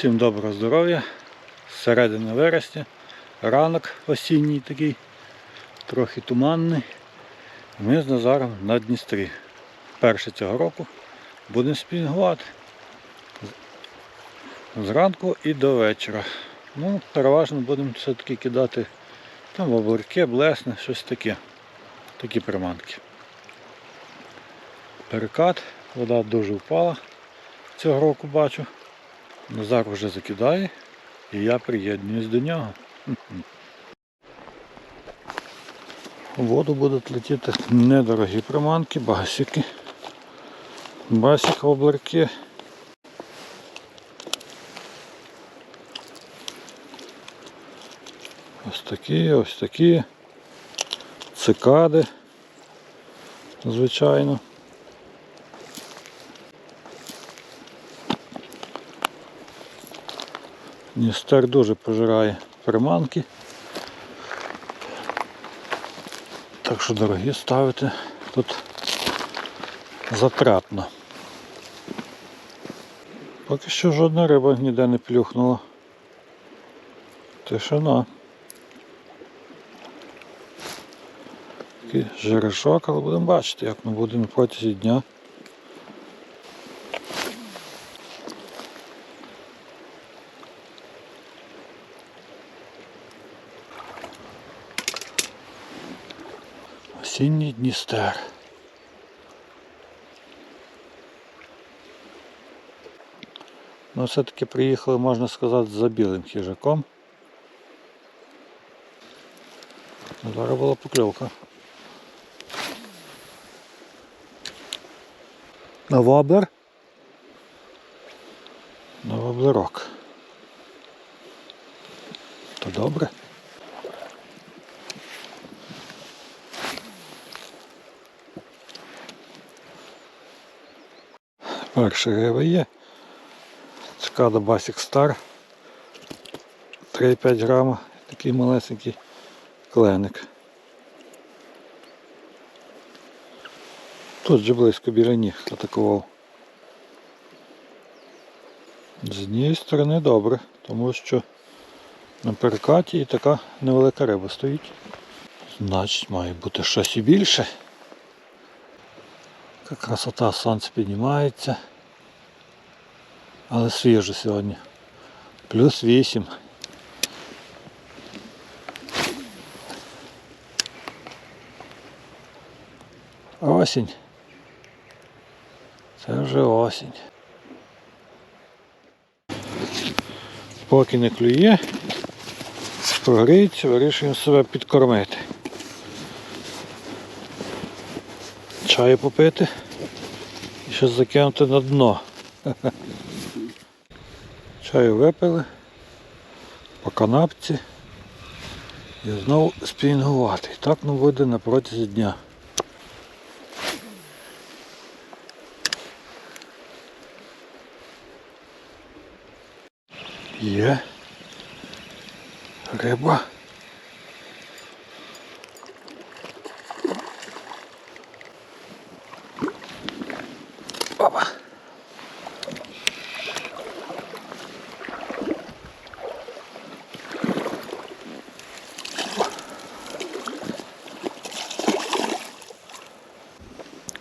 Всім доброго здоров'я. Середина вересня, ранок осінній такий, трохи туманний. Ми з Назаром на Дністрі. Перше цього року будемо спінгувати. Зранку і до вечора. Ну, переважно будемо все-таки кидати там облерки, блесне, щось таке. Такі приманки. Перекат, вода дуже впала цього року бачу. Назар вже закидає і я приєднуюсь до нього. У воду будуть летіти недорогі приманки, басики. Басик воблерки. Ось такі, ось такі. Цикади, звичайно. Дністер дуже пожирає приманки. Так що дорогі ставити тут затратно. Поки що жодна риба ніде не плюхнула. Тишина. Такий жерешок, але будемо бачити, як ми будемо протязі дня. Осінній Дністер. Ну, все-таки приїхали, можна сказати, за білим хижаком. Зараз була покльовка. На воблер. На. То добре. Перша риба є. Цикада Basic Star. 3,5 грама. Такий малесенький кленик. Тут же близько біля ніг атакував. З однієї сторони добре, тому що на перекаті і така невелика риба стоїть. Значить має бути щось і більше. Яка красота, сонце піднімається. Але свіже сьогодні. Плюс 8. Осінь. Це вже осінь. Поки не клює, прогріється, вирішуємо себе підкормити. Чаю попити і щось закинути на дно. Чаю випили по канапці і знову спінгувати. І так ну буде на протязі дня. Є риба.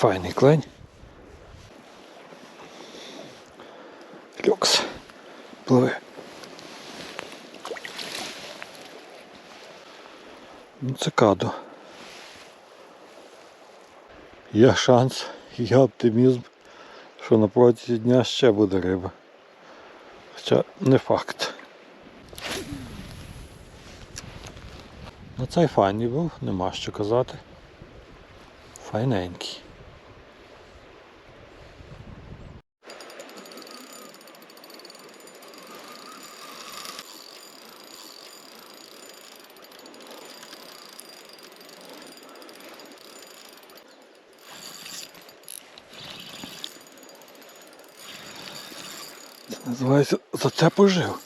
Файний клень. Люкс. Пливе. Ну, цикаду. Є шанс, є оптимізм, що на протязі дня ще буде риба. Хоча не факт. Ну цей файний був, нема що казати. Файненький. Це називається за це пожив.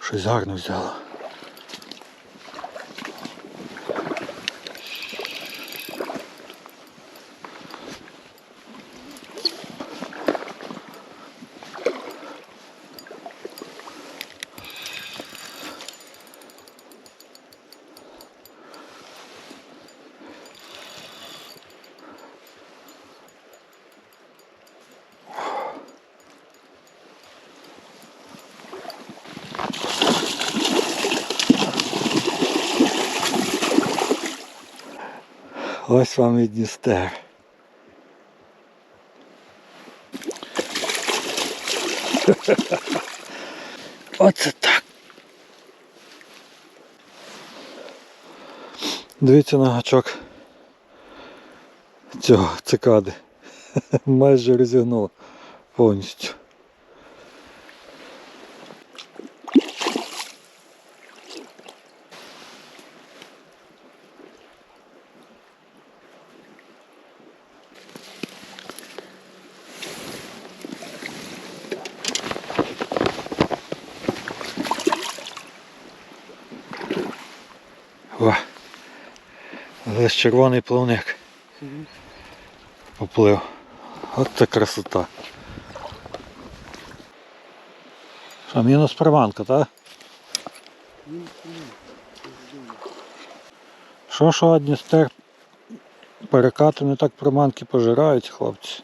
Щось гарно взяло. Ось вам і Дністер. Оце так. Дивіться на гачок цього цикади. Майже розігнуло повністю. Лише червоний плавник поплив. От це красота. Що, мінус приманка, так? Що, що, Дністер перекати не так приманки пожирають, хлопці.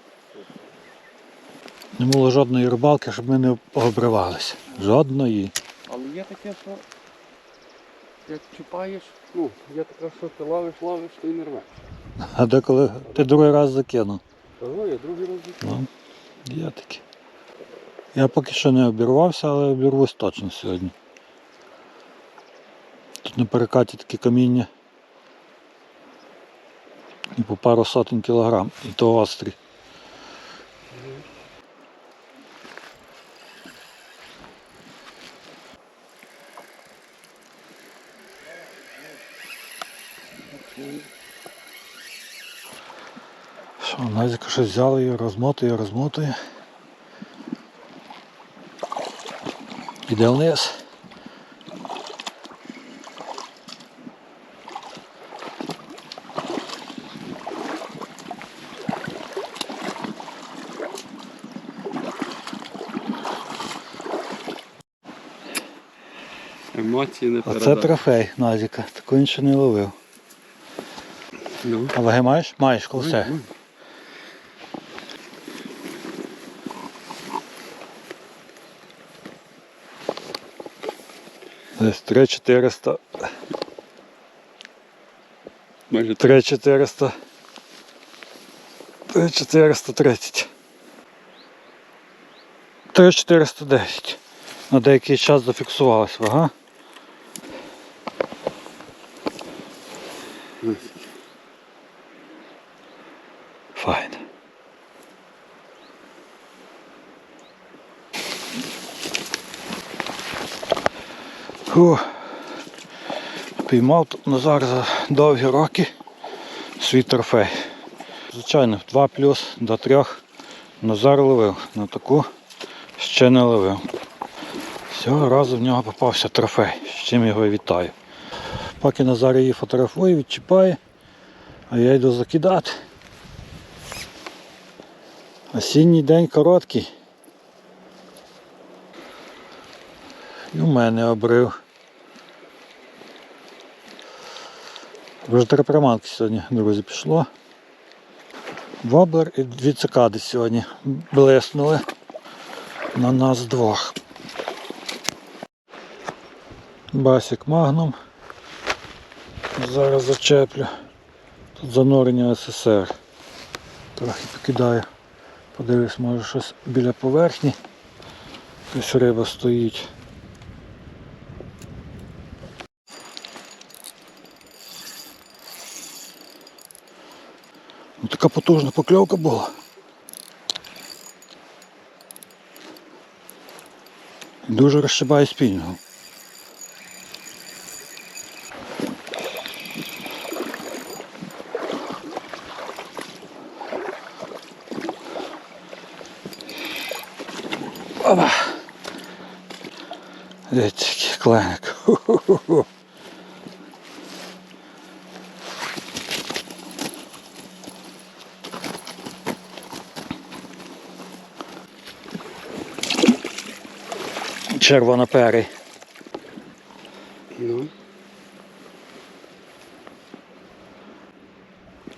Не було жодної рибалки, щоб ми не обривалися. Жодної. Але є таке, що як чіпаєш, ну, є таке, що ти ловиш, ловиш, то й не рвеш. А деколи ти другий раз закинув. Того я другий раз відкрив. Ну, є таке. Я поки що не обірвався, але обірвусь точно сьогодні. Тут на перекаті такі каміння. І по пару сотень кілограм. І то острі. Що, Назіка щось взяла і розмотує, розмотує. Іде вниз. Емоції не передати. трофей Назіка. Таку він ще не ловив. Ну. А ваги маєш? Маєш колосе. Десь 3400. Майже 3400. 3430. 3410. На деякий час зафіксувалась вага. Ось. Файно. Фу. Піймав Назар за довгі роки свій трофей. Звичайно, 2 плюс до 3 Назар ловив. На таку ще не ловив. Цього разу в нього попався трофей, з чим його і вітаю. Поки Назар її фотографує, відчіпає, а я йду закидати. Осінній день короткий. І у мене обрив. Вже три приманки сьогодні, друзі, пішло. Воблер і дві цикади сьогодні блеснули на нас двох. Басик магнум. Зараз зачеплю. Тут занурення СССР. Трохи покидаю. Подивлюсь, може щось біля поверхні. Якась риба стоїть. Така потужна покльовка була. Дуже розшибає спільного. Опа. Дивіться, який кленик. Ху-ху-ху. Червоноперий. Ну.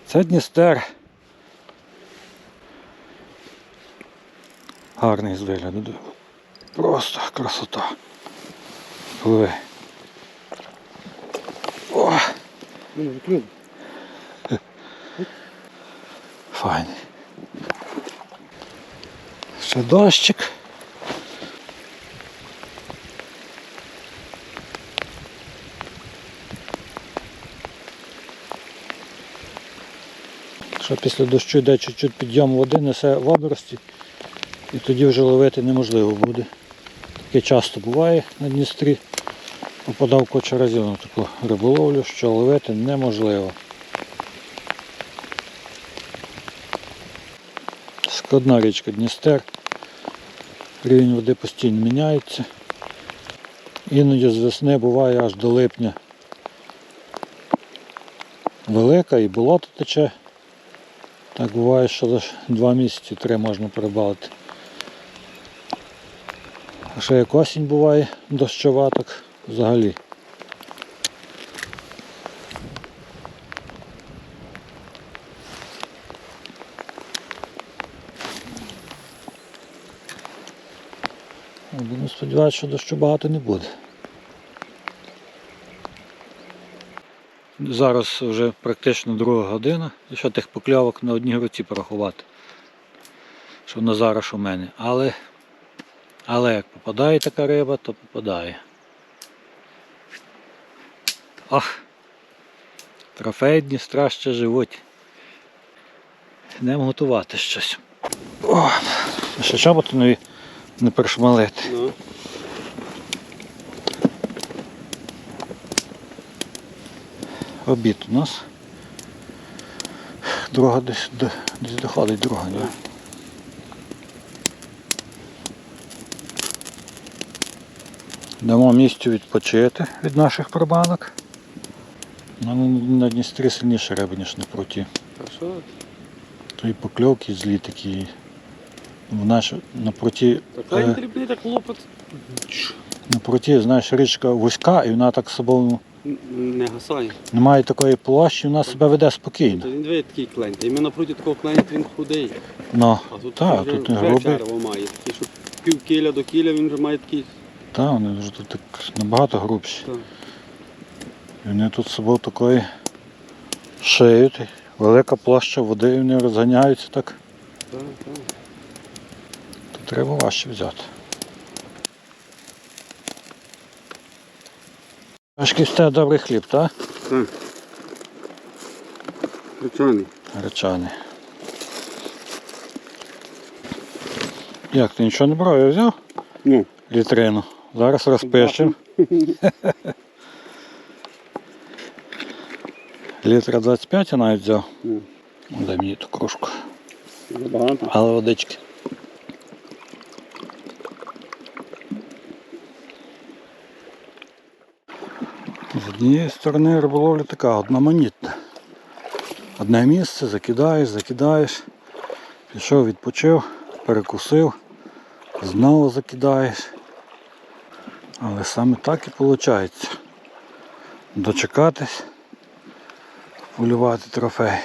Це Дністер. Гарний з вигляду. Просто красота. Пливи. О, Ну. Файний. Ще дощик. Що після дощу йде чуть-чуть підйом води, несе в обрості, і тоді вже ловити неможливо буде. Таке часто буває на Дністрі. Попадав куча разів на таку риболовлю, що ловити неможливо. Складна річка Дністер. Рівень води постійно міняється. Іноді з весни буває аж до липня. Велика і болото тече. Так буває, що лише два місяці три можна перебалити. А ще як осінь буває дощова, так взагалі. Будемо сподіватися, що дощу багато не буде. Зараз вже практично друга година, і ще тих покльовок на одній руці порахувати. Що на зараз в мене. Але, але як попадає така риба, то попадає. Ах! Трофей Дністра ще живуть. Йдемо готувати щось. О, ще чоботи нові не перешмалити. Обід у нас. Друга десь, до- десь доходить друга, ні? Дамо місцю відпочити від наших пробанок. Ну, на Дністрі сильніше риба, ніж на пруті. То і покльовки злі такі. В наш, на пруті, Така Е. лопат. На пруті, знаєш, річка вузька і вона так собою Не гасає. немає такої площі, вона себе веде спокійно. Та він двоє такий клент. І ми напроти такого клента він худий. Ну, А тут так, вже, тут не вже грубий. черево має. Такий, що пів кіля до кіля він вже має такий. Так, вони вже тут так набагато грубші. Так. І вони тут з собою такої шиють. Велика площа води, і вони розганяються так. Так, так. То треба важче взяти. Важкий з тебе добрий хліб, так? Так. Звичайний. Гречаний. Як ти нічого не брав? Я взяв Ну. літрину. Зараз розпишемо. Літра 25 я навіть взяв. Ну. Дай мені ту кружку. Забагато. Але водички. Однієї сторони риболовля така одноманітна. Одне місце, закидаєш, закидаєш, пішов, відпочив, перекусив, знову закидаєш. Але саме так і виходить. Дочекатись, полювати трофей.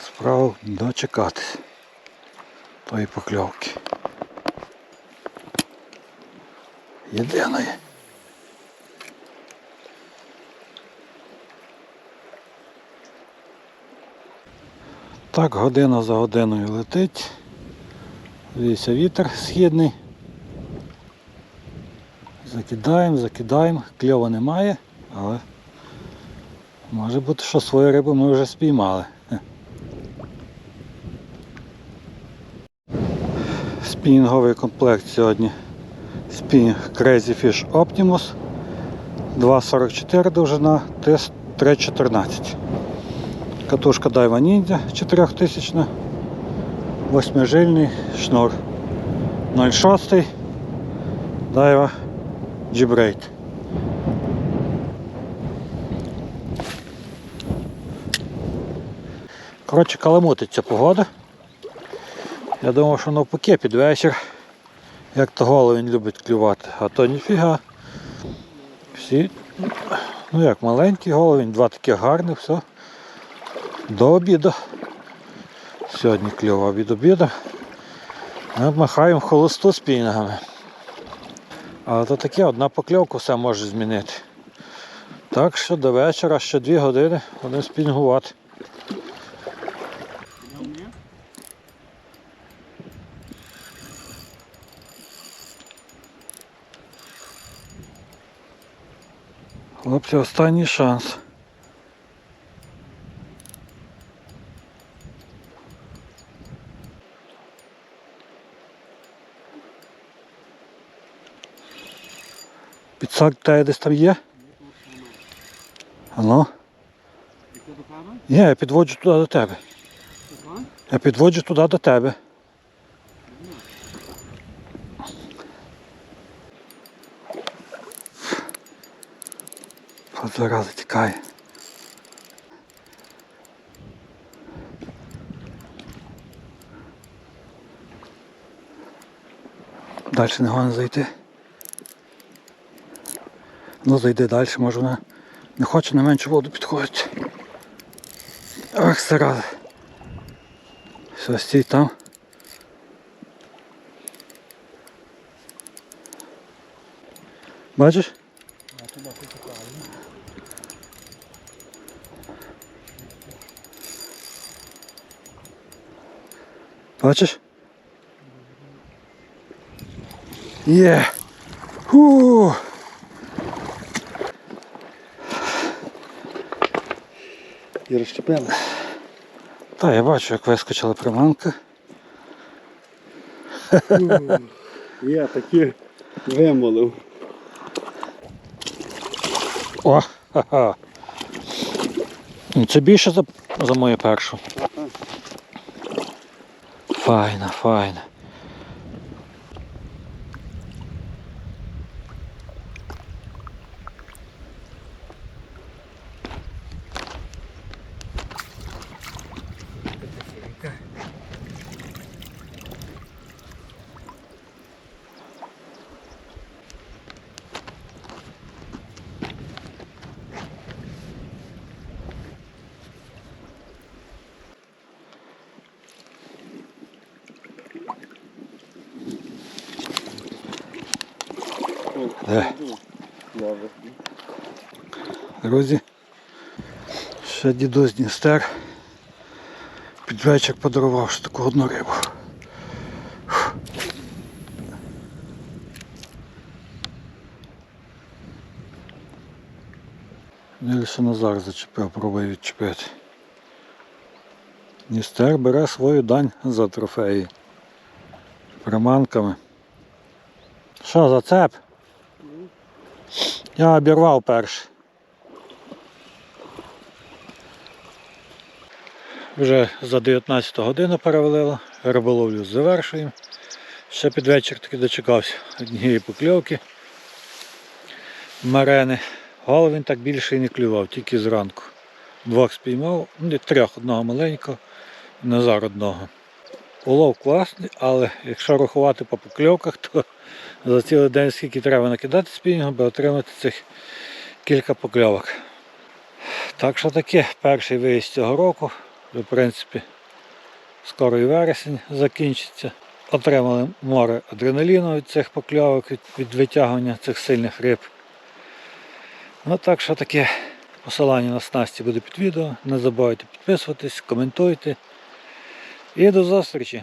Справа дочекатись тої покльовки. Єдиної. Так, година за годиною летить. Дивіться, вітер східний. Закидаємо, закидаємо, кльова немає, але може бути, що свою рибу ми вже спіймали. Спінінговий комплект сьогодні. Спінінг Crazy Fish Optimus 2,44 довжина, тест 3,14. Катушка Daiwa Ninja 4000, восьмижильний шнур 0,6 Daiwa G-Braid. Коротше, каламутиться погода. Я думав, що навпаки під вечір, як то головень любить клювати, а то ніфіга. Всі, ну як маленький головень, два таких гарних, все. До обіду. Сьогодні клював від обіду. Ми махаємо холосту спінгами. Але то таке, одна покльовка все може змінити. Так що до вечора ще дві години будемо спінгувати. Хлопці, останній шанс. Підсак та десь там є? Тебе? Ні, я підводжу туди до тебе. Я підводжу туди до тебе. Зараза тікає. Далі не можна зайти. Ну зайди далі, може вона не хоче на меншу воду підходити. Ах, зараза. Все, стій там. Бачиш? Бачиш? Є. Фу. І розщепили. Та я бачу, як вискочила приманка. Я такі вимолив. О, ха-ха. Ну, Це більше за, за мою першу. Файна, файна. Друзі, ще дідусь Дністер під вечір подарував ще таку одну рибу. Більше Назар зачепив, пробує відчепити. Дністер бере свою дань за трофеї. Приманками. Що, зацеп? Я обірвав перший. Вже за 19 годину перевалило, риболовлю завершуємо. Ще під вечір таки дочекався однієї покльовки. Марени. Він так більше і не клював, тільки зранку. Двох спіймав, ну трьох, одного маленького, і Назар одного. Улов класний, але якщо рахувати по покльовках, то за цілий день скільки треба накидати спінігу, аби отримати цих кілька покльовок. Так що таке, перший виїзд цього року. В принципі, скоро і вересень закінчиться. Отримали море адреналіну від цих покльовок, від, від витягування цих сильних риб. Ну так що таке посилання на снасті буде під відео. Не забувайте підписуватись, коментуйте. І до зустрічі!